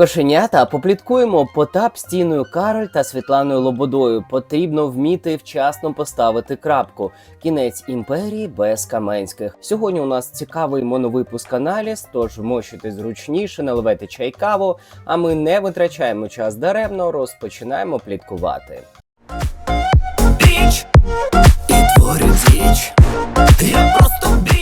Кошенята попліткуємо Потап стіною Кароль та Світланою Лободою. Потрібно вміти вчасно поставити крапку. Кінець імперії без Каменських. Сьогодні у нас цікавий моновипуск аналіз, тож вмощуйте зручніше, наливайте чай каву. А ми не витрачаємо час даремно, розпочинаємо пліткувати. Біч і діч. Я просто біч.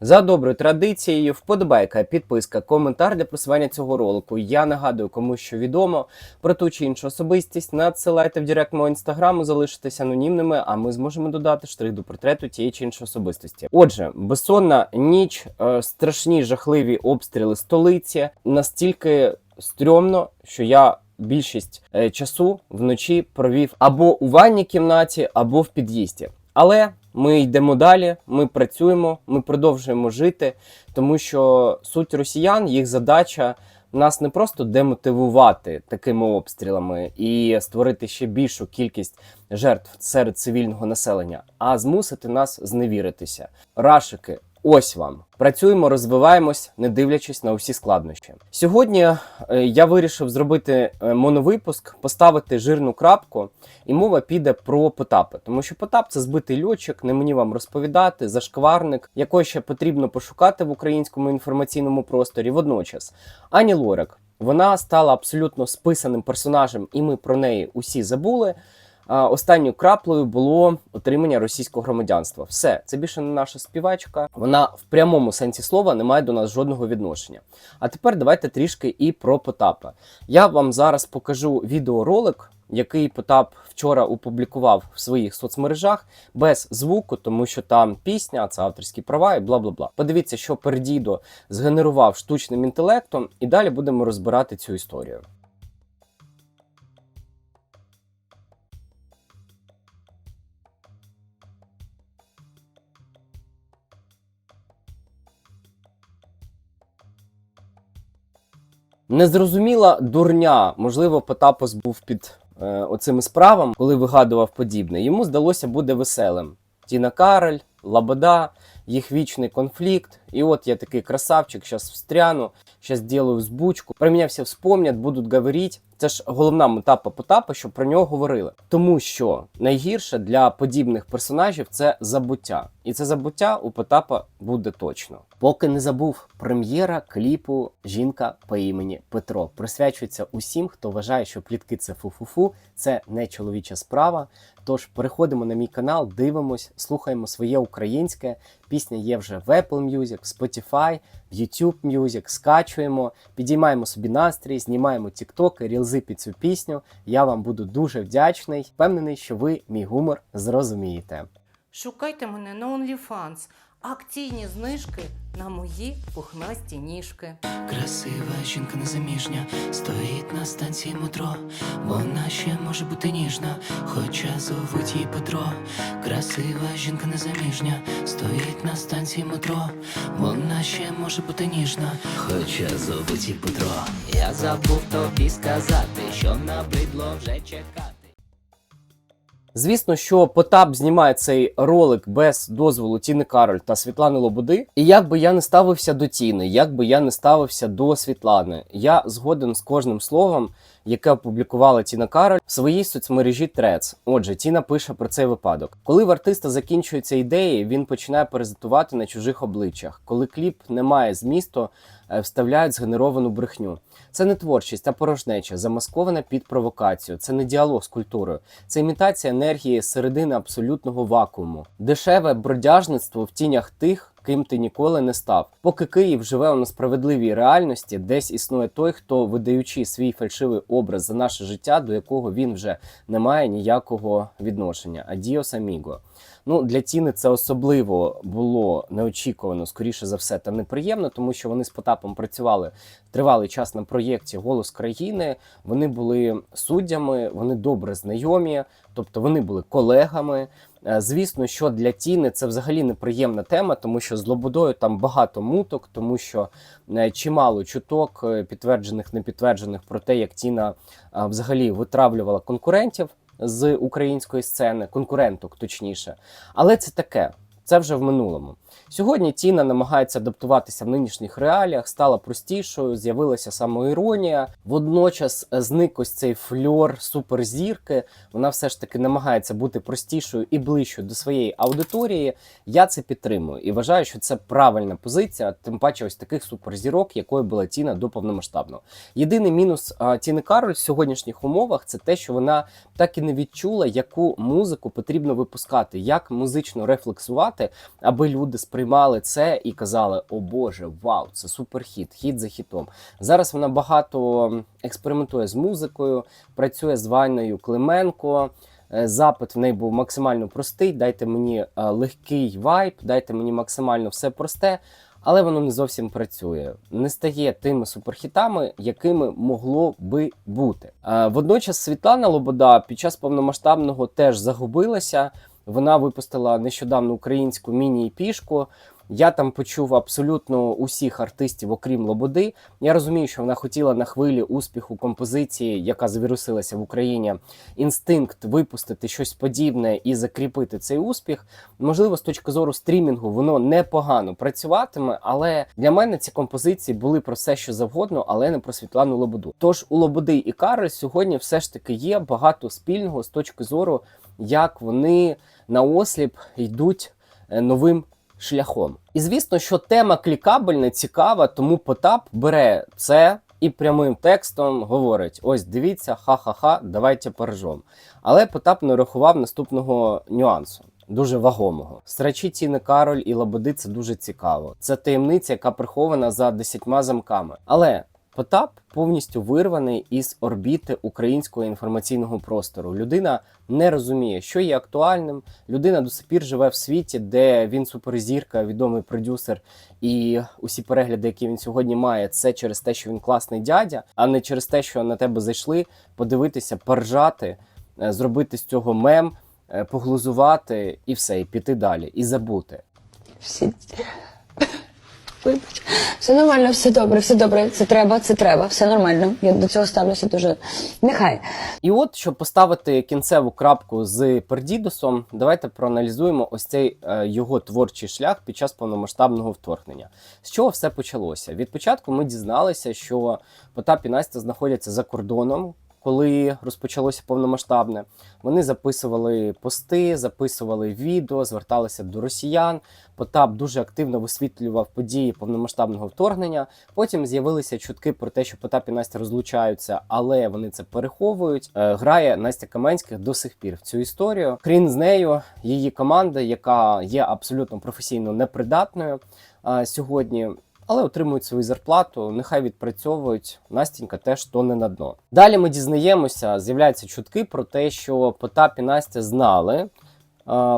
За доброю традицією, вподобайка, підписка, коментар для просування цього ролику. Я нагадую, кому що відомо про ту чи іншу особистість. Надсилайте в директ мого інстаграму, залишитесь анонімними, а ми зможемо додати штрих до портрету тієї чи іншої особистості. Отже, безсонна ніч, е, страшні жахливі обстріли столиці настільки стрьомно, що я. Більшість е, часу вночі провів або у ванній кімнаті, або в під'їзді. Але ми йдемо далі, ми працюємо, ми продовжуємо жити, тому що суть росіян, їх задача нас не просто демотивувати такими обстрілами і створити ще більшу кількість жертв серед цивільного населення, а змусити нас зневіритися. Рашики. Ось вам працюємо, розвиваємось, не дивлячись на усі складнощі. Сьогодні е, я вирішив зробити е, моновипуск, поставити жирну крапку, і мова піде про Потапи. Тому що Потап це збитий льотчик, не мені вам розповідати, зашкварник, якого ще потрібно пошукати в українському інформаційному просторі. Водночас Ані Лорак вона стала абсолютно списаним персонажем, і ми про неї усі забули. Останньою краплею було отримання російського громадянства. Все, це більше не наша співачка. Вона в прямому сенсі слова не має до нас жодного відношення. А тепер давайте трішки і про Потапа. Я вам зараз покажу відеоролик, який Потап вчора опублікував в своїх соцмережах без звуку, тому що там пісня, це авторські права і бла бла бла. Подивіться, що Пердідо згенерував штучним інтелектом, і далі будемо розбирати цю історію. Незрозуміла дурня. Можливо, Потапос був під е, оцими справами, коли вигадував подібне. Йому здалося буде веселим. Тіна Кароль, Лабода, їх вічний конфлікт. І от я такий красавчик, зараз встряну, зараз зроблю збучку. Про мене всі вспомнять, будуть говорити. Це ж головна мета Потапа, щоб про нього говорили. Тому що найгірше для подібних персонажів це забуття. І це забуття у Потапа буде точно. Поки не забув прем'єра кліпу Жінка по імені Петро. Присвячується усім, хто вважає, що плітки це фу-фу-фу, це не чоловіча справа. Тож переходимо на мій канал, дивимось, слухаємо своє українське. Пісня є вже в Apple Music, Spotify, в YouTube Music, скачуємо, підіймаємо собі настрій, знімаємо тіктоки, рілзи під цю пісню. Я вам буду дуже вдячний. Впевнений, що ви мій гумор зрозумієте. Шукайте мене на OnlyFans. Акційні знижки на мої пухнасті ніжки. Красива жінка незаміжня стоїть на станції метро. Вона ще може бути ніжна, хоча зовуть її Петро. Красива жінка незаміжня стоїть на станції метро. Вона ще може бути ніжна, хоча зовуть її Петро. Я забув тобі сказати, що набридло вже чекати. Звісно, що Потап знімає цей ролик без дозволу Тіни Кароль та Світлани Лободи. І як би я не ставився до Тіни, як би я не ставився до Світлани, я згоден з кожним словом, яке опублікувала Тіна Кароль в своїй соцмережі Трец. Отже, Тіна пише про цей випадок. Коли в артиста закінчуються ідеї, він починає презентувати на чужих обличчях. Коли кліп не має змісту, вставляють згенеровану брехню. Це не творчість, а порожнеча, замаскована під провокацію. Це не діалог з культурою, це імітація енергії середини абсолютного вакууму, дешеве бродяжництво в тінях тих. Ким ти ніколи не став, поки Київ живе у несправедливій реальності, десь існує той, хто, видаючи свій фальшивий образ за наше життя, до якого він вже не має ніякого відношення. Адіос аміго. Ну для Тіни це особливо було неочікувано, скоріше за все, та неприємно, тому що вони з Потапом працювали тривалий час на проєкті Голос країни. Вони були суддями, вони добре знайомі, тобто вони були колегами. Е, Звісно, що для Тіни це взагалі неприємна тема, тому що з Лободою там багато муток, тому що е, чимало чуток, е, підтверджених, непідтверджених про те, як Тіна взагалі витравлювала конкурентів з української сцени, конкуренток точніше. Але це таке. Це вже в минулому. Сьогодні Тіна намагається адаптуватися в нинішніх реаліях, стала простішою, з'явилася самоіронія. Водночас зник ось цей фльор суперзірки. Вона все ж таки намагається бути простішою і ближчою до своєї аудиторії. Я це підтримую і вважаю, що це правильна позиція, тим паче ось таких суперзірок, якою була Тіна до повномасштабного. Єдиний мінус Тіни Кароль в сьогоднішніх умовах це те, що вона так і не відчула, яку музику потрібно випускати, як музично рефлексувати, аби люди сприймали це і казали: О Боже, вау, це суперхіт, хіт за хітом. Зараз вона багато експериментує з музикою, працює з Вайною Клименко. Е, Запит в неї був максимально простий. Дайте мені е, легкий вайб, дайте мені максимально все просте, але воно не зовсім працює. Не стає тими суперхітами, якими могло би бути. Е, Водночас Світлана Лобода під час повномасштабного теж загубилася. Вона випустила нещодавно українську міні-пішку. Я там почув абсолютно усіх артистів, окрім Лободи. Я розумію, що вона хотіла на хвилі успіху композиції, яка завірусилася в Україні, інстинкт випустити щось подібне і закріпити цей успіх. Можливо, з точки зору стрімінгу воно непогано працюватиме, але для мене ці композиції були про все, що завгодно, але не про Світлану Лободу. Тож у Лободи і Кари сьогодні все ж таки є багато спільного з точки зору, як вони на осліп йдуть е, новим шляхом. І звісно, що тема клікабельна, цікава, тому Потап бере це і прямим текстом говорить: ось дивіться, ха-ха-ха, давайте поржом. Але Потап не рахував наступного нюансу. Дуже вагомого. Страчі Тіни Кароль і Лободи це дуже цікаво. Це таємниця, яка прихована за десятьма замками. Але Потап повністю вирваний із орбіти українського інформаційного простору. Людина не розуміє, що є актуальним. Людина до сих пір живе в світі, де він суперзірка, відомий продюсер, і усі перегляди, які він сьогодні має, це через те, що він класний дядя, а не через те, що на тебе зайшли, подивитися, поржати, е, зробити з цього мем, е, поглузувати і все, і піти далі, і забути. Всі. Вибач. Все нормально, все добре, все добре. Це треба, це треба, все нормально. Я до цього ставлюся дуже. Нехай. І от, щоб поставити кінцеву крапку з Пердідосом, давайте проаналізуємо ось цей е, його творчий шлях під час повномасштабного вторгнення. З чого все почалося? Від початку ми дізналися, що Потап і Настя знаходяться за кордоном. Коли розпочалося повномасштабне, вони записували пости, записували відео, зверталися до росіян. Потап дуже активно висвітлював події повномасштабного вторгнення. Потім з'явилися чутки про те, що Потап і Настя розлучаються, але вони це переховують. Е, Грає Настя Каменських до сих пір в цю історію. Крім з нею, її команда, яка є абсолютно професійно непридатною а, сьогодні. Але отримують свою зарплату, нехай відпрацьовують. Настінька теж то не на дно. Далі ми дізнаємося, з'являються чутки про те, що Потап і Настя знали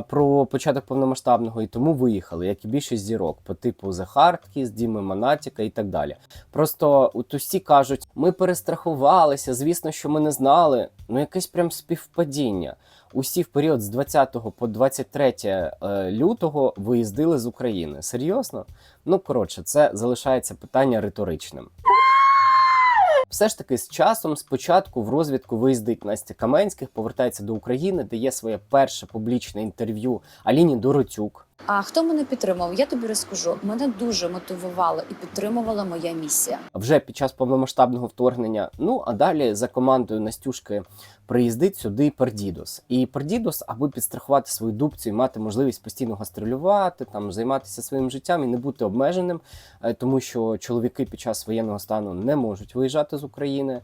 про початок повномасштабного і тому виїхали, як і більшість зірок, по типу The Hardkiss, Діми Монатіка і так далі. Просто от усі кажуть, ми перестрахувалися, звісно, що ми не знали. Ну, якесь прям співпадіння. Усі в період з 20 по 23 е, лютого виїздили з України. Серйозно? Ну коротше, це залишається питання риторичним. Все ж таки, з часом спочатку в розвідку виїздить Настя Каменських, повертається до України, дає своє перше публічне інтерв'ю Аліні Доротюк. А хто мене підтримав? Я тобі розкажу. Мене дуже мотивувала і підтримувала моя місія. вже під час повномасштабного вторгнення. Ну а далі за командою Настюшки приїздить сюди Пердідос. І Пердідос, аби підстрахувати свою дубцю і мати можливість постійно гастролювати, там займатися своїм життям і не бути обмеженим, е, тому що чоловіки під час воєнного стану не можуть виїжджати з України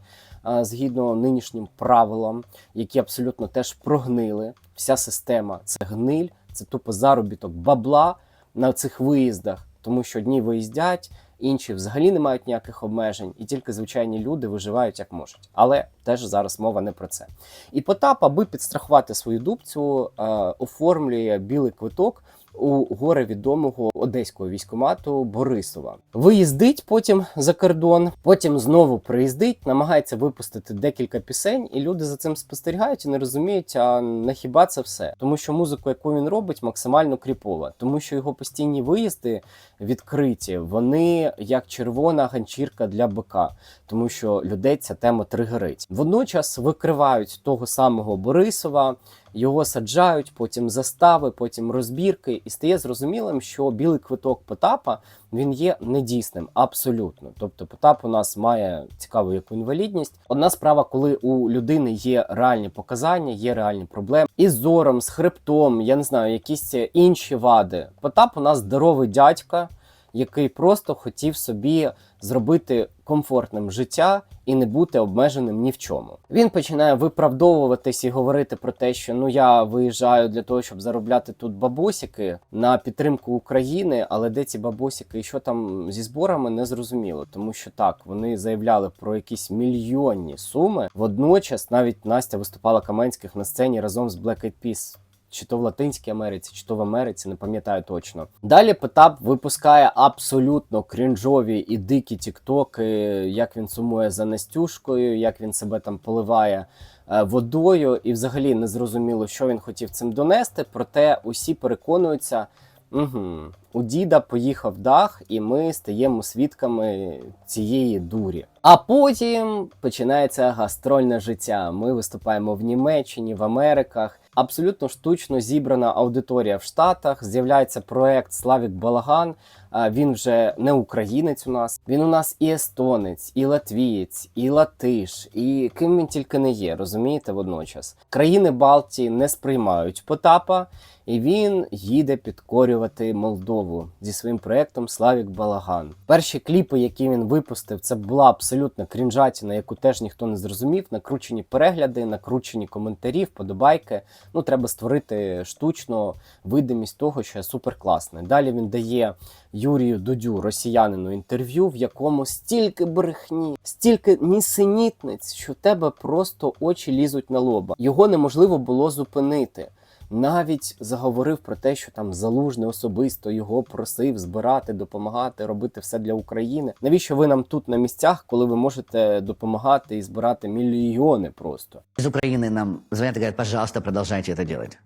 е, згідно нинішнім правилам, які абсолютно теж прогнили. Вся система це гниль, це тупо заробіток бабла на цих виїздах, тому що одні виїздять, інші взагалі не мають ніяких обмежень, і тільки звичайні люди виживають як можуть. Але теж зараз мова не про це. І Потап, аби підстрахувати свою дубцю, е, оформлює білий квиток. У горе відомого одеського військомату Борисова. Виїздить потім за кордон, потім знову приїздить, намагається випустити декілька пісень, і люди за цим спостерігають і не розуміють, а на хіба це все, тому що музику, яку він робить, максимально кріпова, тому що його постійні виїзди відкриті, вони як червона ганчірка для бика, тому що людей ця тема тригерить. Водночас викривають того самого Борисова, його саджають, потім застави, потім розбірки, і стає зрозумілим, що білий квиток Потапа він є недійсним абсолютно. Тобто, Потап у нас має цікаву яку інвалідність. Одна справа, коли у людини є реальні показання, є реальні проблеми із зором, з хребтом, я не знаю, якісь інші вади. Потап у нас здоровий дядька, який просто хотів собі зробити комфортним життя і не бути обмеженим ні в чому. Він починає виправдовуватись і говорити про те, що ну я виїжджаю для того, щоб заробляти тут бабосики на підтримку України, але де ці бабосики і що там зі зборами не зрозуміло, тому що так вони заявляли про якісь мільйонні суми. Водночас навіть Настя виступала Каменських на сцені разом з Black Eyed Peas чи то в Латинській Америці, чи то в Америці, не пам'ятаю точно. Далі Потап випускає абсолютно крінжові і дикі тіктоки, як він сумує за Настюшкою, як він себе там поливає е, водою, і взагалі не зрозуміло, що він хотів цим донести. Проте усі переконуються. Угу. У діда поїхав дах, і ми стаємо свідками цієї дурі. А потім починається гастрольне життя. Ми виступаємо в Німеччині, в Америках. Абсолютно штучно зібрана аудиторія в Штатах. З'являється проект Славік Балаган. Він вже не українець у нас. Він у нас і естонець, і латвієць, і латиш, і ким він тільки не є, розумієте, водночас. Країни Балтії не сприймають Потапа, і він їде підкорювати Молдову зі своїм проектом Славік Балаган. Перші кліпи, які він випустив, це була абсолютно крінжатіна, яку теж ніхто не зрозумів. Накручені перегляди, накручені коментарі, вподобайки. Ну, треба створити штучно видимість того, що я супер класний. Далі він дає Юрію Дудю, росіянину, інтерв'ю, в якому стільки брехні, стільки нісенітниць, що в тебе просто очі лізуть на лоба. Його неможливо було зупинити. Навіть заговорив про те, що там залужний особисто його просив збирати, допомагати, робити все для України. Навіщо ви нам тут на місцях, коли ви можете допомагати і збирати мільйони просто? Из Украины нам звонят и говорят, пожалуйста, продолжайте это делать.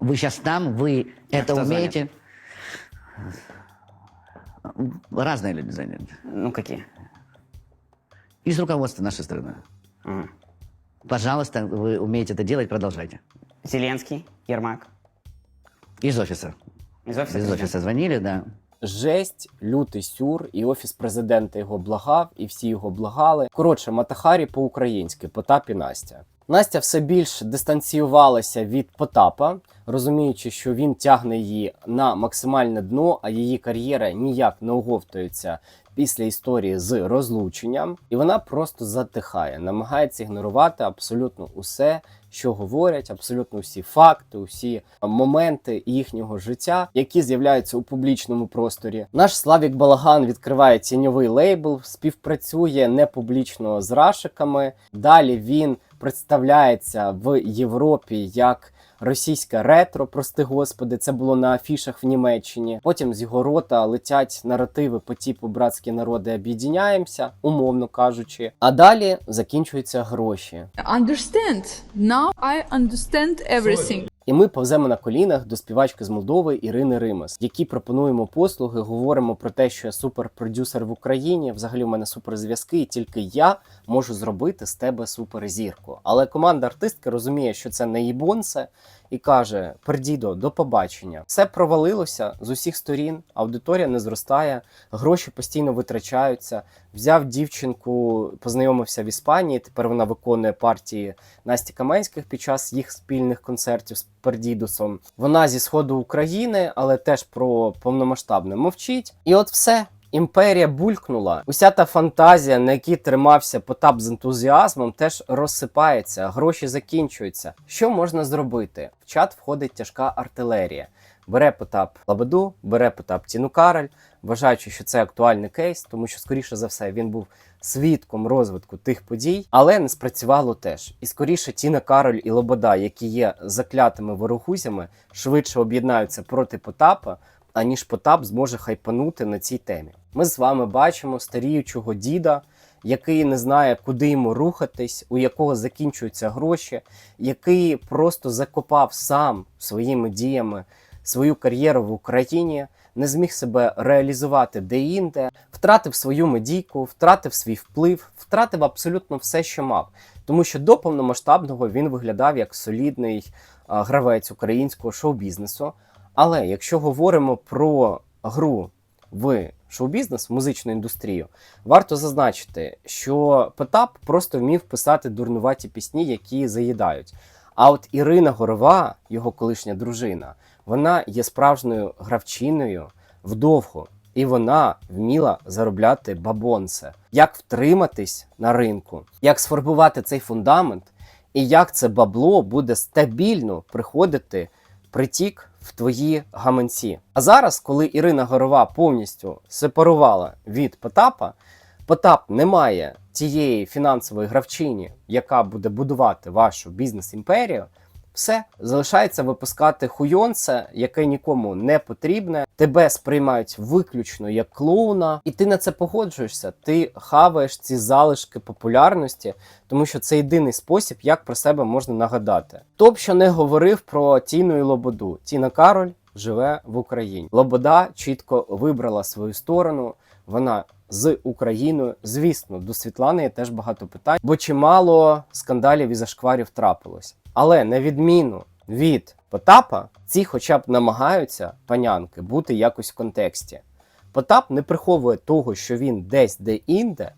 Вы сейчас там, вы это кто умеете. Разные люди звонят. Ну, какие? Из руководства нашей страны. Мгм. Пожалуйста, вы умеете это делать, продолжайте. Зеленский, Ермак. Из офиса. Из офиса? Из президента? офиса звонили, да. Жесть, лютий сюр, і офіс президента його благав, і всі його благали. Коротше, Матахарі по-українськи, Потап і Настя. Настя все більш дистанціювалася від Потапа, розуміючи, що він тягне її на максимальне дно, а її кар'єра ніяк не оговтується після історії з розлученням, і вона просто затихає, намагається ігнорувати абсолютно усе, що говорять, абсолютно всі факти, усі моменти їхнього життя, які з'являються у публічному просторі. Наш Славік Балаган відкриває тіньовий лейбл, співпрацює непублічно з рашиками. Далі він представляється в Європі як російське ретро, прости господи, це було на афішах в Німеччині. Потім з його рота летять наративи по типу братські народи об'єдняємося, умовно кажучи. А далі закінчуються гроші. understand. Now I understand everything. І ми повземо на колінах до співачки з Молдови Ірини Римас, які пропонуємо послуги, говоримо про те, що я суперпродюсер в Україні. Взагалі, у мене суперзв'язки, і тільки я можу зробити з тебе суперзірку. Але команда артистки розуміє, що це не їбонце, і каже: Пердідо, до побачення. Все провалилося з усіх сторін. Аудиторія не зростає, гроші постійно витрачаються. Взяв дівчинку, познайомився в Іспанії. Тепер вона виконує партії Насті Каменських під час їх спільних концертів з Пердідусом. Вона зі сходу України, але теж про повномасштабне мовчить. І от все. Імперія булькнула. Уся та фантазія, на якій тримався Потап з ентузіазмом, теж розсипається, гроші закінчуються. Що можна зробити? В чат входить тяжка артилерія. Бере Потап Лабаду, бере Потап Тіну Кароль, вважаючи, що це актуальний кейс, тому що, скоріше за все, він був свідком розвитку тих подій, але не спрацювало теж. І скоріше Тіна Кароль і Лобода, які є заклятими ворогузями, швидше об'єднаються проти Потапа, аніж Потап зможе хайпанути на цій темі. Ми з вами бачимо старіючого діда, який не знає, куди йому рухатись, у якого закінчуються гроші, який просто закопав сам своїми діями свою кар'єру в Україні, не зміг себе реалізувати де-інде, втратив свою медійку, втратив свій вплив, втратив абсолютно все, що мав. Тому що до повномасштабного він виглядав як солідний гравець українського шоу-бізнесу. Але якщо говоримо про гру в шоу-бізнес, в музичну індустрію, варто зазначити, що Потап просто вмів писати дурнуваті пісні, які заїдають. А от Ірина Горова, його колишня дружина, вона є справжньою гравчиною вдовго, і вона вміла заробляти бабонце. Як втриматись на ринку, як сформувати цей фундамент, і як це бабло буде стабільно приходити притік в твої гаманці. А зараз, коли Ірина Горова повністю сепарувала від Потапа, Потап не має тієї фінансової гравчині, яка буде будувати вашу бізнес-імперію. Все залишається випускати хуйонце, яке нікому не потрібне. Тебе сприймають виключно як клоуна, і ти на це погоджуєшся. Ти хаваєш ці залишки популярності, тому що це єдиний спосіб, як про себе можна нагадати. Хто б що не говорив про Тіну і Лободу, Тіна Кароль живе в Україні. Лобода чітко вибрала свою сторону. Вона з Україною. Звісно, до Світлани є теж багато питань, бо чимало скандалів і зашкварів трапилось. Але на відміну від Потапа, ці хоча б намагаються панянки бути якось в контексті. Потап не приховує того, що він десь де-інде,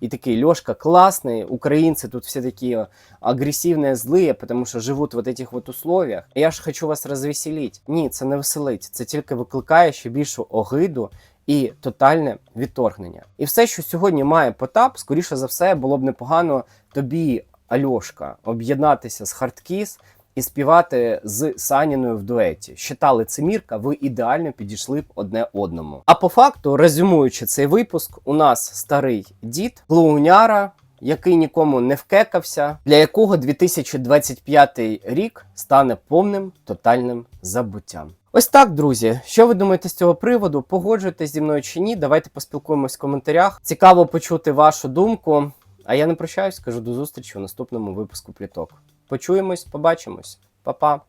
і такий Льошка классный, украинцы тут все такие агрессивные, злые, потому що живуть в вот этих вот условиях. Я ж хочу вас розвеселити. Ні, це не веселить, це тільки викликає ще більшу огиду і тотальне відторгнення. І все, що сьогодні має Потап, скоріше за все, було б непогано тобі, Альошка, об'єднатися з Хардкіс і співати з Саніною в дуеті. Щита лицемірка, ви ідеально підійшли б одне одному. А по факту, резюмуючи цей випуск, у нас старий дід, клоуняра, який нікому не вкекався, для якого 2025 рік стане повним тотальним забуттям. Ось так, друзі. Що ви думаєте з цього приводу? Погоджуєтесь зі мною чи ні? Давайте поспілкуємось в коментарях. Цікаво почути вашу думку. А я не прощаюсь, кажу до зустрічі у наступному випуску пліток. Почуємось, побачимось. Па-па!